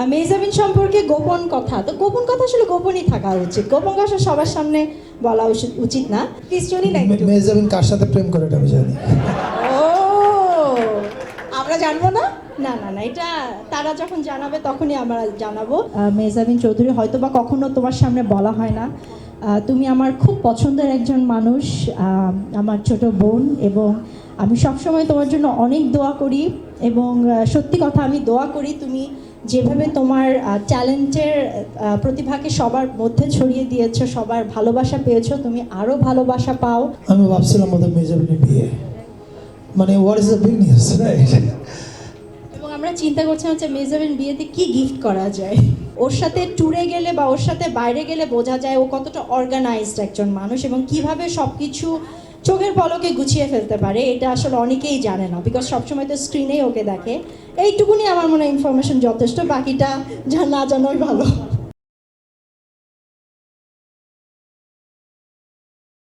আহ, মেহজাবিন সম্পর্কে গোপন কথা। তো গোপন কথা আসলে গোপনই থাকা উচিত। গোপন কথা সবার সামনে বলা উচিত- উচিত না। প্লিজ চলি না মেজাবিন কার সাথে প্রেম করে এটা আমি জানি। ও আমরা জানব না? না না না এটা তারা যখন জানাবে তখনই আমরা জানাব। মেজাবিন চৌধুরী হয়তো বা কখনো তোমার সামনে বলা হয় না। তুমি আমার খুব পছন্দের একজন মানুষ আমার ছোট বোন এবং আমি সবসময় তোমার জন্য অনেক দোয়া করি এবং সত্যি কথা আমি দোয়া করি তুমি যেভাবে তোমার ট্যালেন্টের প্রতিভাকে সবার মধ্যে ছড়িয়ে দিয়েছ সবার ভালোবাসা পেয়েছ তুমি আরও ভালোবাসা পাও। আমি ভাবছিলাম ওদের মেজাবিনের বিয়ে। মানে what is the big news এবং আমরা চিন্তা করছিলাম যে মেজাবিন বিয়েতে কি গিফট করা যায়। ওর সাথে ট্যুরে গেলে বা ওর সাথে বাইরে গেলে বোঝা যায় ও কতটা অর্গানাইজড একজন মানুষ এবং কীভাবে সব কিছু চোখের পলকে গুছিয়ে ফেলতে পারে, এটা আসলে অনেকেই জানে না বিকজ সবসময় তো স্ক্রিনেই ওকে দেখে। এইটুকুনি আমার মনে হয় ইনফরমেশন যথেষ্ট, বাকিটা যা না জানোই ভালো।